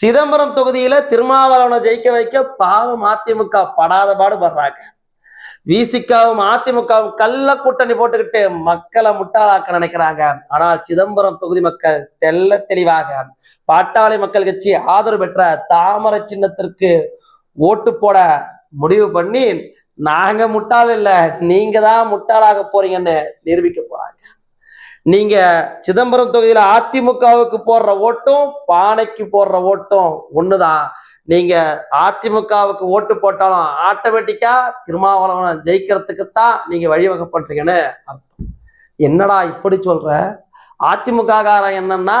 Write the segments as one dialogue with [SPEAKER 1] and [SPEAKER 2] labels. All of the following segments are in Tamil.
[SPEAKER 1] சிதம்பரம் தொகுதியில திருமாவளவனை ஜெயிக்க வைக்க பாவம் அதிமுக படாத பாடு படுறாங்க. விசிகாவும் அதிமுகவும் கள்ள கூட்டணி போட்டுக்கிட்டு மக்களை முட்டாளாக்க நினைக்கிறாங்க. ஆனால் சிதம்பரம் தொகுதி மக்கள் தெல்ல தெளிவாக பாட்டாளி மக்கள் கட்சி ஆதரவு பெற்ற தாமரை சின்னத்திற்கு ஓட்டு போட முடிவு பண்ணி நாங்க முட்டாள் இல்ல நீங்க தான் முட்டாளாக போறீங்கன்னு நிரூபிக்க போறாங்க. நீங்க சிதம்பரம் தொகுதியில அதிமுகவுக்கு போடுற ஓட்டும் பானைக்கு போடுற ஓட்டும் ஒண்ணுதான். நீங்க அதிமுகவுக்கு ஓட்டு போட்டாலும் ஆட்டோமேட்டிக்கா திருமாவளவனை ஜெயிக்கிறதுக்குத்தான் நீங்க வழிவகை பண்றீங்கன்னு அர்த்தம். என்னடா இப்படி சொல்ற? அதிமுக காரன் என்னன்னா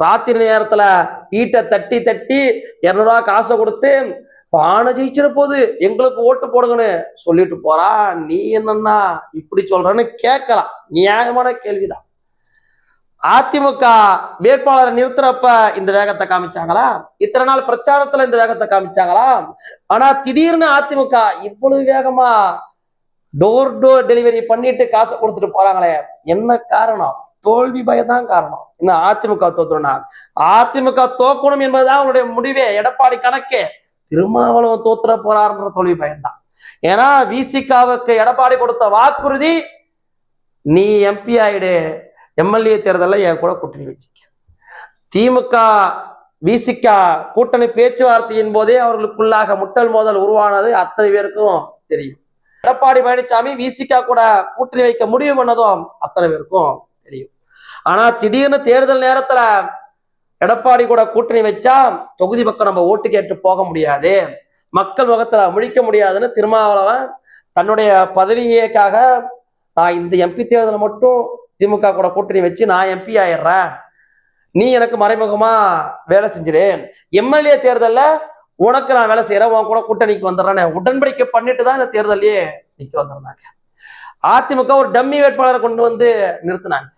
[SPEAKER 1] ராத்திரி நேரத்துல வீட்டை தட்டி தட்டி இரநூறுவா காசை கொடுத்து பானை ஜெயிச்சிட போது எங்களுக்கு ஓட்டு போடுங்கன்னு சொல்லிட்டு போறா. நீ என்னன்னா இப்படி சொல்றன்னு கேட்கலாம். நியாயமான கேள்விதான். அதிமுக வேட்பாளரை நிறுத்துறப்ப இந்த வேகத்தை காமிச்சாங்களா? இத்தனை நாள் பிரச்சாரத்துல இந்த வேகத்தை காமிச்சாங்களா? ஆனா திடீர்னு அதிமுக இவ்வளவு வேகமா டோர் டோர் டெலிவரி பண்ணிட்டு காசை கொடுத்துட்டு போறாங்களே. என்ன காரணம்? தோல்வி பயதான் காரணம். என்ன அதிமுக தோத்துறோம்னா அதிமுக தோக்கணும் என்பதுதான் அவங்களுடைய முடிவே. எடப்பாடி கணக்கே. திருமாவளவன் தோத்துற போறாருன்ற தோல்வி பயம்தான். ஏன்னா விசிகாவுக்கு எடப்பாடி கொடுத்த வாக்குறுதி நீ எம்பி ஆயிடு எம்எல்ஏ தேர்தலில் என் கூட கூட்டணி வச்சுக்க. திமுக விசிகா கூட்டணி பேச்சுவார்த்தையின் போதே அவர்களுக்குள்ளாக முட்டல் மோதல் உருவானது அத்தனை பேருக்கும் தெரியும். எடப்பாடி பழனிசாமி விசிகா கூட கூட்டணி வைக்க முடிவு பண்ணதும் அத்தனை பேருக்கும் தெரியும். ஆனா திடீர்னு தேர்தல் நேரத்துல எடப்பாடி கூட கூட்டணி வச்சா தொகுதி பக்கம் நம்ம ஓட்டு கேட்டு போக முடியாது. மக்கள் முகத்துல முழிக்க முடியாதுன்னு திருமாவளவன் தன்னுடைய பதவியேக்காக நான் இந்த எம்பி தேர்தலை மட்டும் திமுக கூட கூட்டணி வச்சு நான் எம்பி ஆயிடுறேன். நீ எனக்கு மறைமுகமா வேலை செஞ்சிடு. எம்எல்ஏ தேர்தலில் உனக்கு நான் வேலை செய்யறேன் உன் கூட கூட்டணிக்கு வந்துடுறேன்னு உடன்படிக்கை பண்ணிட்டு தான் இந்த தேர்தலையே நிக்க வந்திருந்தாங்க. அதிமுக ஒரு டம்மி வேட்பாளரை கொண்டு வந்து நிறுத்தினாங்க.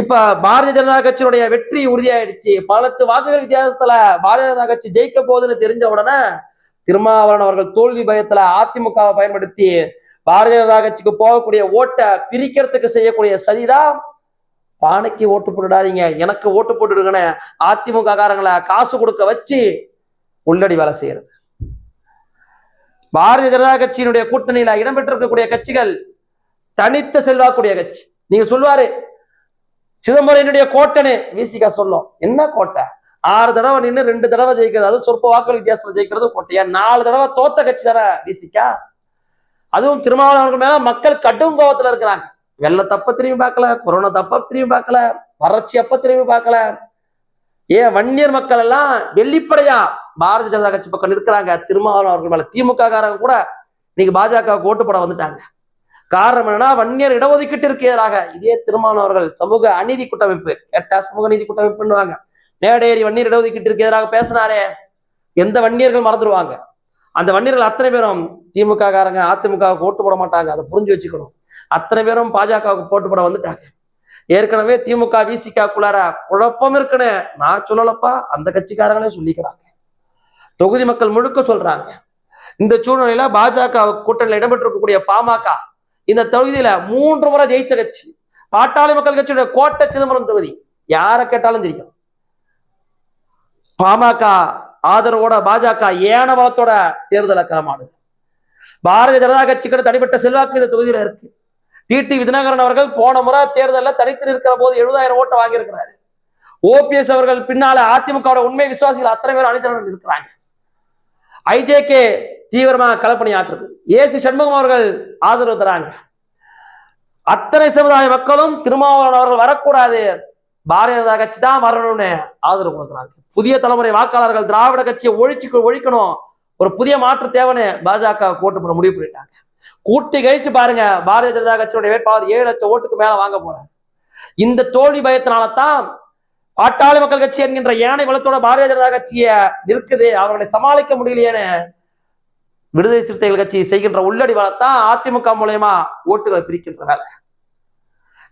[SPEAKER 1] இப்ப பாரதிய ஜனதா கட்சியினுடைய வெற்றி உறுதியாயிடுச்சு. பல லட்சம் வாக்குகள் வித்தியாசத்துல பாரதிய ஜனதா கட்சி ஜெயிக்க போகுதுன்னு தெரிஞ்ச உடனே திருமாவளவன் அவர்கள் தோல்வி பயத்துல அதிமுகவை பயன்படுத்தி பாரதிய ஜனதா கட்சிக்கு போகக்கூடிய ஓட்டை பிரிக்கிறதுக்கு செய்யக்கூடிய சதிதான் பானைக்கு ஓட்டு போட்டுடாதீங்க. எனக்கு ஓட்டு போட்டுடுங்கன்னு அதிமுக காரங்களை காசு கொடுக்க வச்சு உள்ளடி வேலை செய்யறது. பாரதிய ஜனதா கட்சியினுடைய கூட்டணியில இடம்பெற்றிருக்கக்கூடிய கட்சிகள் தனித்த செல்வாக்கூடிய கட்சி. நீங்க சொல்வாரு சிதம்பரனுடைய கோட்டைன்னு விசிகா சொல்லும். என்ன கோட்டை? ஆறு தடவை நின்று ரெண்டு தடவை ஜெயிக்கிறது அதுவும் சொற்ப வாக்குகள் வித்தியாசத்துல ஜெயிக்கிறது கோட்டையா? நாலு தடவை தோத்த கட்சி தானே விசிகா. அதுவும் திருமாவளவர்கள் மேல மக்கள் கடும் கோபத்துல இருக்கிறாங்க. வெள்ள தப்ப திரும்பி பார்க்கல கொரோனா தப்ப திரும்பி பார்க்கல வறட்சி அப்ப திரும்பி பார்க்கல. ஏன் வன்னியர் மக்கள் எல்லாம் வெள்ளிப்படையா? பாரதிய ஜனதா கட்சி பக்கம் நிற்கிறாங்க. திருமாவளவர்கள் மேல திமுக காரங்க கூட இன்னைக்கு பாஜக ஓட்டு போட வந்துட்டாங்க. காரணம் என்னன்னா வன்னியர் இடஒதுக்கீட்டிற்கு எதிராக இதே திருமானவர்கள் சமூக அநீதி கூட்டமைப்பு. கேட்டா சமூக நீதி கூட்டமைப்புன்னுவாங்க. மேடையேறி வன்னியர் இடஒதுக்கீட்டிற்கு எதிராக பேசினாரே. எந்த வன்னியர்கள் மறந்துடுவாங்க அந்த வன்னியர்கள் அத்தனை பேரும் திமுக காரங்க அதிமுகவுக்கு ஓட்டு போட மாட்டாங்க. அதை புரிஞ்சு வச்சுக்கணும். அத்தனை பேரும் பாஜகவுக்கு போட்டு போட வந்துட்டாங்க. ஏற்கனவே திமுக விசிகாக்குள்ளார குழப்பம் இருக்குன்னு நான் சொல்லலப்பா. அந்த கட்சிக்காரங்களே சொல்லிக்கிறாங்க. தொகுதி மக்கள் முழுக்க சொல்றாங்க. இந்த சூழ்நிலையில பாஜக கூட்டணியில் இடம்பெற்றிருக்கக்கூடிய பாமக இந்த தொகுதியில மூன்று முறை ஜெயிச்ச கட்சி பாட்டாளி மக்கள் கட்சியுடைய கோட்டை சிதம்பரம் தொகுதி யாரை கேட்டாலும் தெரியும் பாமக ஆதரவோட பாஜக ஏன பலத்தோட தேர்தலை களமாடுது பாரதிய ஜனதா கட்சிக்கிட்ட தனிப்பட்ட செல்வாக்கு இந்த தொகுதியில இருக்கு. டிடி விதினகரன் அவர்கள் போன முறை தேர்தலில் தனித்து நிற்கிற போது எழுபதாயிரம் ஓட்டை வாங்கியிருக்கிறாரு. ஓபிஎஸ் அவர்கள் பின்னால அதிமுகவோட உண்மை விசுவாசிகள் அத்தனை பேர் அணிதிரண்டு இருக்கிறாங்க ஐஜேகே தீவிரமா கலப்பணி ஆற்றுது ஏசி சண்முகம் அவர்கள் ஆதரவு தராங்க. அத்தனை சமுதாய மக்களும் திருமாவளவன் அவர்கள் வரக்கூடாது. பாரதிய ஜனதா கட்சி தான் வரணும்னு ஆதரவு கொடுக்குறாங்க. புதிய தலைமுறை வாக்காளர்கள் திராவிட கட்சியை ஒழிச்சு ஒழிக்கணும். ஒரு புதிய மாற்று தேவைன்னு பாஜக போட்டு போட முடிவு பண்ணிட்டாங்க. கூட்டி கழிச்சு பாருங்க பாரதிய ஜனதா கட்சியுடைய வேட்பாளர் ஏழு லட்சம் ஓட்டுக்கு மேல வாங்க போறாரு. இந்த தோல்வி பயத்தினால தான் பாட்டாளி மக்கள் கட்சி என்கின்ற யானை வளத்தோட பாரதிய ஜனதா கட்சியை நிற்குது. அவர்களை சமாளிக்க முடியலையேன்னு விடுதலை சிறுத்தைகள் கட்சி செய்கின்ற உள்ளடி வளத்தான் அதிமுக மூலயமா ஓட்டுகளை பிரிக்கின்ற வேலை.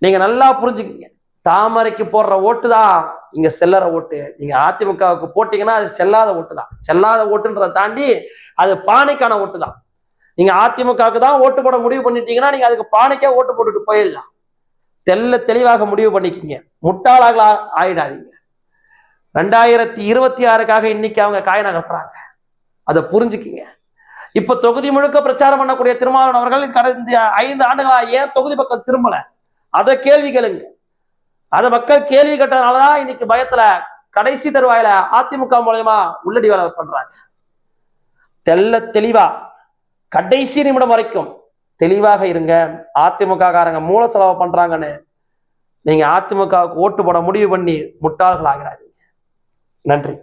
[SPEAKER 1] நீங்க நல்லா புரிஞ்சுக்கீங்க. தாமரைக்கு போடுற ஓட்டு தான் இங்க செல்லற ஓட்டு. நீங்க அதிமுகவுக்கு போட்டீங்கன்னா அது செல்லாத ஓட்டு தான். செல்லாத ஓட்டுன்றதை தாண்டி அது பானைக்கான ஓட்டு தான். நீங்க அதிமுகவுக்கு தான் ஓட்டு போட முடிவு பண்ணிட்டீங்கன்னா நீங்க அதுக்கு பானைக்கே ஓட்டு போட்டுட்டு போயிடலாம். தெல்ல தெளிவாக முடிவு பண்ணிக்கிங்க. முட்டாளாக ஆயிடாதீங்க. ரெண்டாயிரத்தி இருபத்தி ஆறுக்காக இன்னைக்கு அவங்க காய நகர்த்துறாங்க. அதை புரிஞ்சுக்கிங்க. இப்ப தொகுதி முழுக்க பிரச்சாரம் பண்ணக்கூடிய திருமாவளவன் அவர்கள் கடந்த ஐந்து ஆண்டுகளா ஏன் தொகுதி பக்கம் திரும்பல? அதை கேள்வி கேளுங்க. அதை மக்கள் கேள்வி கேட்டதுனாலதான் இன்னைக்கு பயத்துல கடைசி தருவாயில அதிமுக மூலயமா உள்ளடி வேலை பண்றாங்க. தெல்ல தெளிவா கடைசி நிமிடம் வரைக்கும் தெளிவாக இருங்க. அதிமுக காரங்க மூல செலவு பண்றாங்கன்னு நீங்க அதிமுகவுக்கு ஓட்டு போட முடிவு பண்ணி முட்டாள்கள் ஆகிறாதீங்க நன்றி.